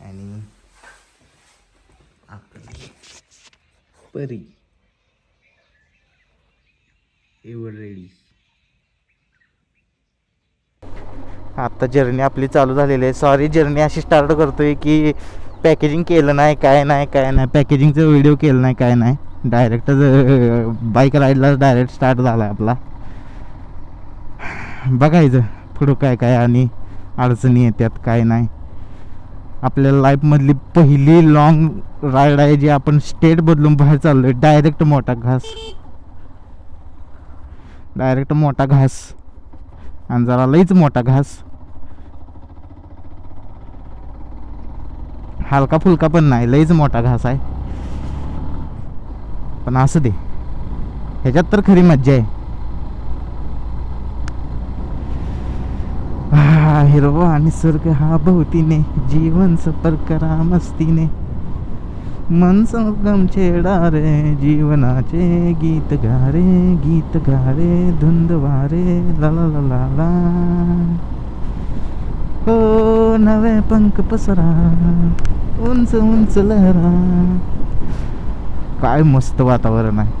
आणि आपली परी. एवर रेडी आता जर्नी आपली चालू झालेली आहे. सॉरी जर्नी अशी स्टार्ट करतोय की पॅकेजिंग केलं नाही काय नाही काय नाही. पॅकेजिंगचं व्हिडिओ केलं नाही काय नाही. डायरेक्ट बाईक राईडला डायरेक्ट स्टार्ट झाला आहे आपला. बघायचं पुढं काय काय आणि अडचणी येतात काय नाही. आपल्या लाईफमधली पहिली लॉंग राईड आहे जी आपण स्टेट बदलून बाहेर चाललोय. डायरेक्ट मोठा घास. डायरेक्ट मोठा घास. आणि जरा लईच मोठा घास. हलका फुलका पण नाही लईच मोठा घास आहे. पण असं दे. ह्याच्यात तर खरी मज्जा आहे. हा, हिरवा निसर्ग हा भोवतीने जीवन सफर करा मस्तीने. मन संगम छेडा रे जीवनाचे गीत गारे गीत गारे धुंद वारे ला ला ला ला ला. हो नवे पंख पसरा उंच उंच लहरा. काय मस्त वातावरण आहे.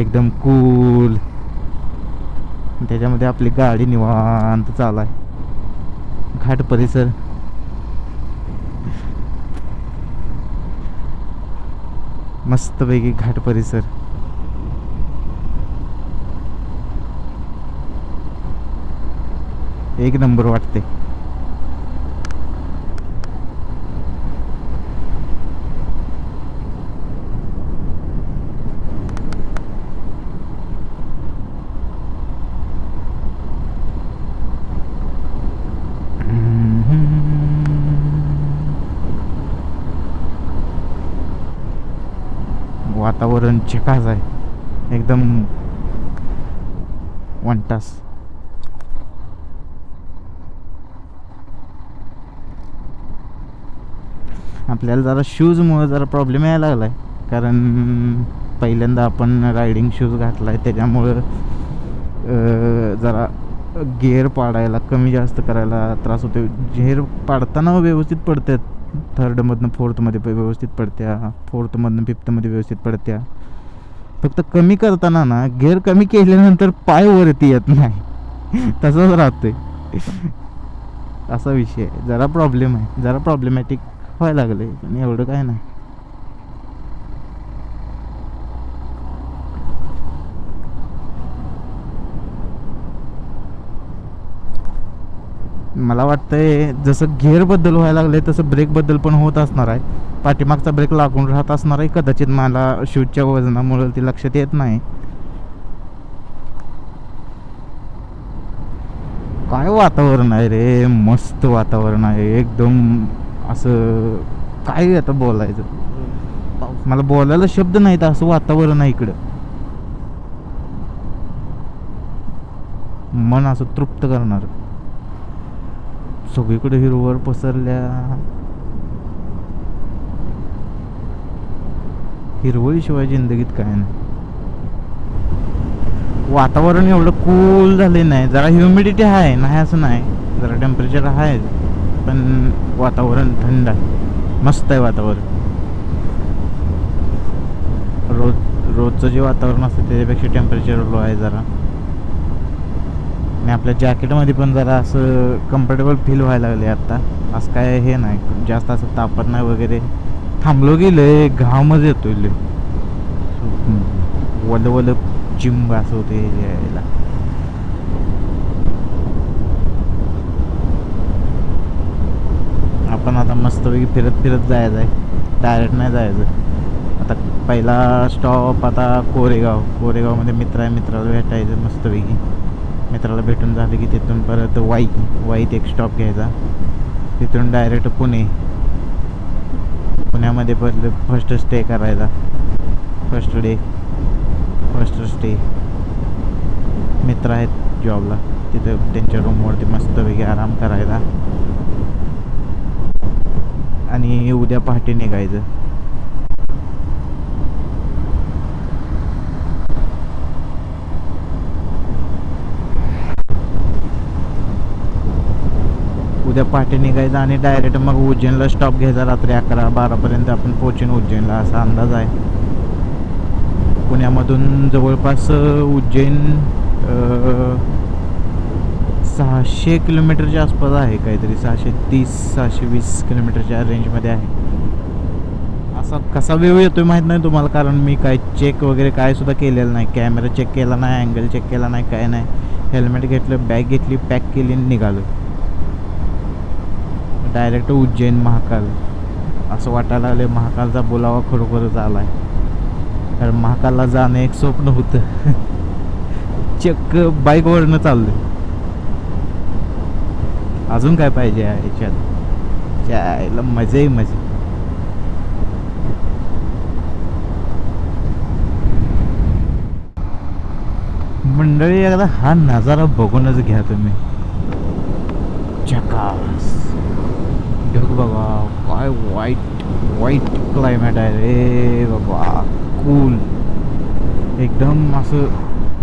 एकदम कूल त्याच्यामध्ये आपली गाडी निवांत चालू आहे. घाट परिसर. मस्तपैकी घाट परिसर. एक नंबर वाटते. वातावरण झकास आहे. एकदम वन तास आपल्याला जरा शूजमुळं जरा प्रॉब्लेम यायला लागला आहे कारण पहिल्यांदा आपण रायडिंग शूज घातला आहे त्याच्यामुळं जरा गेअर पाडायला कमी जास्त करायला त्रास होतो गेअर पाडताना व्यवस्थित पडतात. थर्डमधनं फोर्थमध्ये व्यवस्थित पडत्या फोर्थमधनं फिफ्थमध्ये व्यवस्थित पडत्या. फक्त कमी करताना ना गेअर कमी केल्यानंतर पाय वरती येत नाही. तसंच राहतोय. असा विषय आहे. जरा प्रॉब्लेम आहे. जरा प्रॉब्लेमॅटिक व्हायला लागलं आहे पण एवढं काय नाही. मला वाटतंय जसं गेअरबद्दल व्हायला लागले तसं ब्रेकबद्दल पण होत असणार आहे. पाठीमागचा ब्रेक लागून राहत असणार आहे. कदाचित मला शूजच्या वजनामुळे ते लक्षात येत नाही. काय वातावरण आहे रे? मस्त वातावरण आहे. एकदम असं काय आता बोलायचं? मला बोलायला शब्द नाहीत असं वातावरण आहे इकडं. मन असं तृप्त करणार. सगळीकडे हिरवळ पसरल्या. हिरवळीशिवाय जिंदगीत काय नाही. वातावरण एवढं कूल झाले नाही. जरा ह्युमिडिटी आहे. नाही असं नाही. जरा टेम्परेचर आहे. पण वातावरण थंड आहे. मस्त आहे वातावरण. रोज रोजचं जे वातावरण असतं त्याच्यापेक्षा टेम्परेचर लो आहे जरा. आणि आपल्या जॅकेटमध्ये पण जरा असं कम्फर्टेबल फील व्हायला लागले आता. असं काय हे नाही. जास्त असं तापत नाही वगैरे. थांबलो गेलं घामच येतोय लय. वल वल चिंब असं होते यायला. आपण आता मस्तपैकी फिरत फिरत जायचं आहे. डायरेक्ट नाही जायचं. आता पहिला स्टॉप आता कोरेगाव. कोरेगावमध्ये मित्र आहे मित्राला भेटायचं मस्तपैकी. मित्राला भेटून झालं की तिथून परत वाई वाईत एक स्टॉप घ्यायचा. तिथून डायरेक्ट पुणे. पुण्यामध्ये पहिलं फर्स्ट स्टे करायचा. फर्स्ट डे फर्स्ट स्टे मित्र आहेत जॉबला तिथं त्यांच्या रूमवरती मस्तपैकी आराम करायचा. आणि उद्या पहाटे निघायचं. उद्या पहाटे निघायचं आणि डायरेक्ट मग उज्जैनला स्टॉप घ्यायचा रात्री अकरा बारापर्यंत आपण पोचेन उज्जैनला. असा अंदाज आहे. पुण्यामधून जवळपास उज्जैन सहाशे किलोमीटरच्या आसपास आहे काहीतरी. सहाशे तीस सहाशे वीस किलोमीटरच्या रेंजमध्ये आहे. असा कसा व्ह्यू येतोय माहीत नाही तुम्हाला कारण मी काय चेक वगैरे काय सुद्धा केलेलं नाही. कॅमेरा चेक केला नाही अँगल चेक केला नाही काय नाही. हेल्मेट घेतलं बॅग घेतली पॅक केली आणि निघालो डायरेक्ट उज्जैन महाकाल. असं वाटायला लागले महाकालचा बोलावा खरोखरच आला आहे कारण महाकालला जाणं एक स्वप्न होतं. चक्क बाईकवरनं चाललं अजून काय पाहिजे याच्यात? ह्याच्यात जायला मजाही मजा. मंडळी एकदा हा नजारा बघूनच घ्या तुम्ही. चकास. वाईट वाईट क्लायमेट आहे रे बाबा. कूल एकदम असं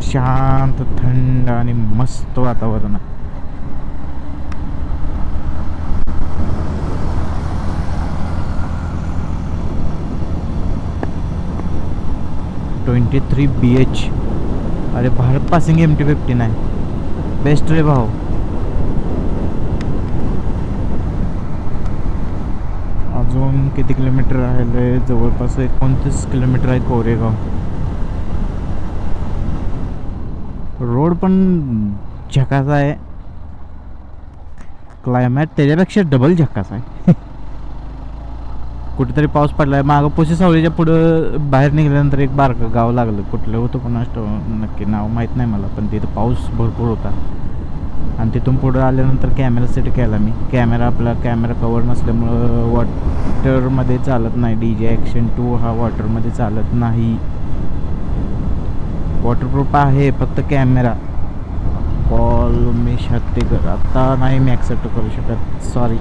शांत थंड आणि मस्त वातावरण आहे. ट्वेंटी थ्री बी एच अरे Bharat passing M T fifteen आहे बेस्ट रे भाऊ. अजून किती किलोमीटर राहिले जवळपास एकोणतीस किलोमीटर आहे कोरेगाव. रोड पण झकास आहे. क्लायमॅट त्याच्यापेक्षा डबल झकास आहे. कुठेतरी पाऊस पडलाय. मागं पोशी सावलीच्या पुढं बाहेर निघाल्यानंतर एक बारकं गाव लागलं. कुठलं होतं पण नक्की नाव माहीत नाही मला पण तिथं पाऊस भरपूर होता. आणि तिथून पुढं आल्यानंतर कॅमेरा सेट केला मी. कॅमेरा आपला कॅमेरा कवर नसल्यामुळं वॉटरमध्ये चालत नाही. डी जे ॲक्शन टू हा वॉटरमध्ये चालत नाही. वॉटरप्रूफ आहे फक्त कॅमेरा कॉल मी शक्तीकर आता नाही मी ॲक्सेप्ट करू शकत. सॉरी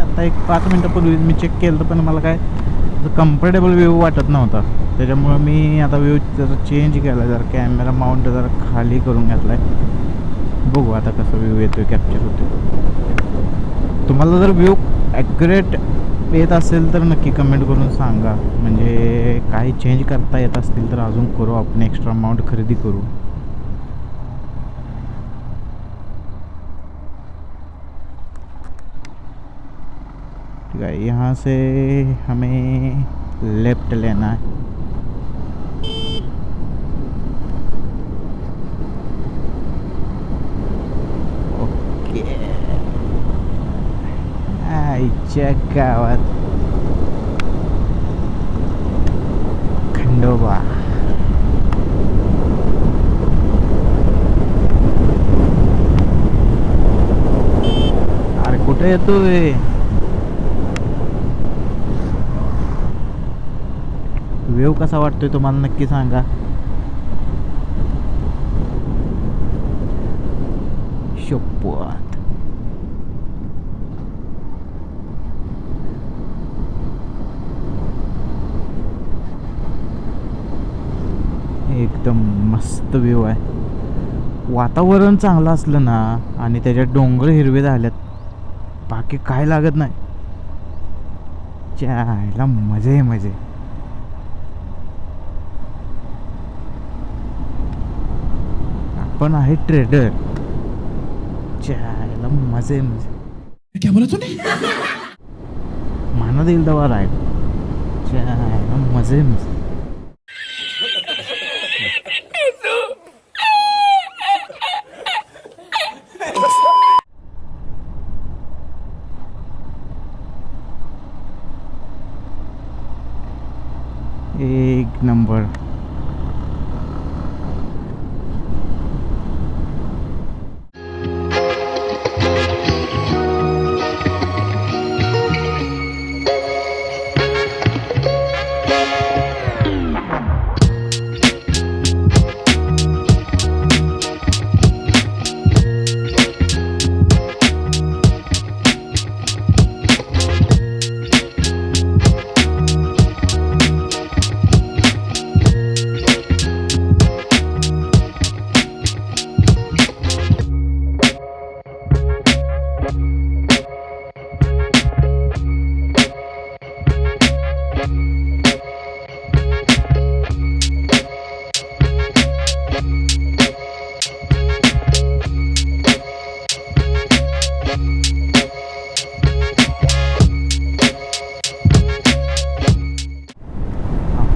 आता एक पाच मिनटापूर्वी मी चेक केलं तर पण मला काय कम्फर्टेबल व्ह्यू वाटत नव्हता. त्याच्यामुळं मी आता व्यू जरा चेंज केला जरा कॅमेरा माउंट जरा खाली करून घेतला आहे बघू आता कसं व्ह्यू येतो कॅप्चर होतो तुम्हाला जर व्ह्यू ॲक्युरेट येत असेल तर नक्की कमेंट करून सांगा. म्हणजे काही चेंज करता येत असतील तर अजून करू आपण एक्स्ट्रा अमाऊंट खरेदी करू. ठीक है यहाँ से हमें लेफ्ट लेना है. आईच्या गावात खंडोबा अरे कुठे येतोय वेव कसा वाटतोय तुम्हाला नक्की सांगा. शपथ एकदम मस्त व्ह्यू आहे. वातावरण चांगलं असलं ना आणि त्याच्यात डोंगर हिरवे झाल्यात बाकी काय लागत नाही. चायला मजा आहे मजा आहे. आपण आहे ट्रेडर चायला मजे मजे क्या बोला तूने? माना देईल दवा राय चायला मजे मजे एक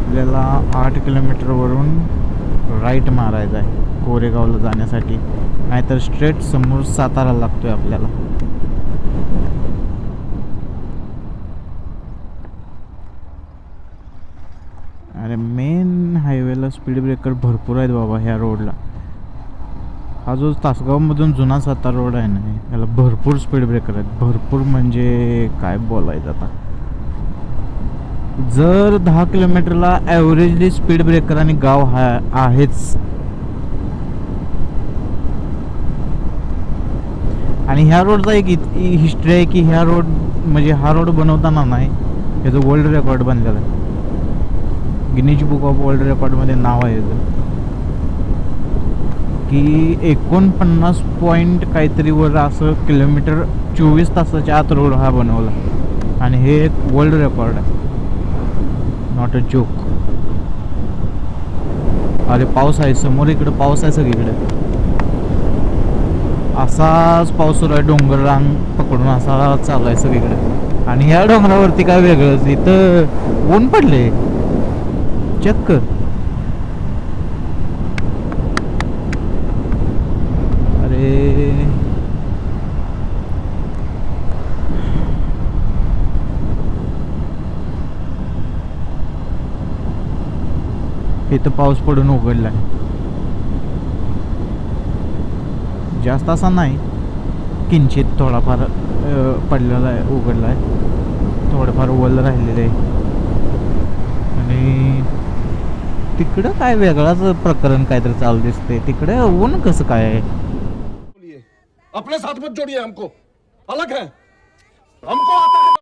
आपल्याला आठ किलोमीटरवरून राईट मारायचा आहे कोरेगावला जाण्यासाठी. नाहीतर स्ट्रेट समोर सातारा लागतो आहे आपल्याला. अरे मेन हायवेला स्पीड ब्रेकर भरपूर आहेत बाबा ह्या रोडला हा जो तासगावमधून जुना सातारा रोड आहे ना याला भरपूर स्पीड ब्रेकर आहेत. भरपूर म्हणजे काय बोलायचं आता? जर दहा किलोमीटरला ॲव्हरेजली स्पीड ब्रेकर आणि गाव हा आहेच. आणि ह्या रोडचा एक हिस्ट्री आहे की ह्या रोड म्हणजे हा रोड बनवताना नाही याचं वर्ल्ड रेकॉर्ड बनलेलं आहे. गिनीज बुक ऑफ वर्ल्ड रेकॉर्डमध्ये नाव आहे याचं. की एकोणपन्नास पॉईंट काहीतरी वर असं किलोमीटर चोवीस तासाच्या आत रोड हा बनवला. आणि हे एक वर्ल्ड रेकॉर्ड आहे. नॉट अ जोक अरे पाऊस आहे समोर इकडं पाऊस आहे सगळीकडे. असाच पाऊस सुरू आहे डोंगर रांग पकडून असा चालू आहे सगळीकडे. आणि ह्या डोंगरावरती काय वेगळंच इथं ऊन पडले चक्क अरे इथं पाऊस पडून उघडलाय. जास्त असा नाही. किंचित थोडाफार पडलेला आहे उघडला आहे थोडंफार ओल राहिलेलं आहे. आणि तिकडं काय वेगळाच प्रकरण काहीतरी चालू दिसते तिकडे ऊन कसं काय आहे? आपल्या अपने साथ मत जोड़िए हमको अलग है. हमको आता है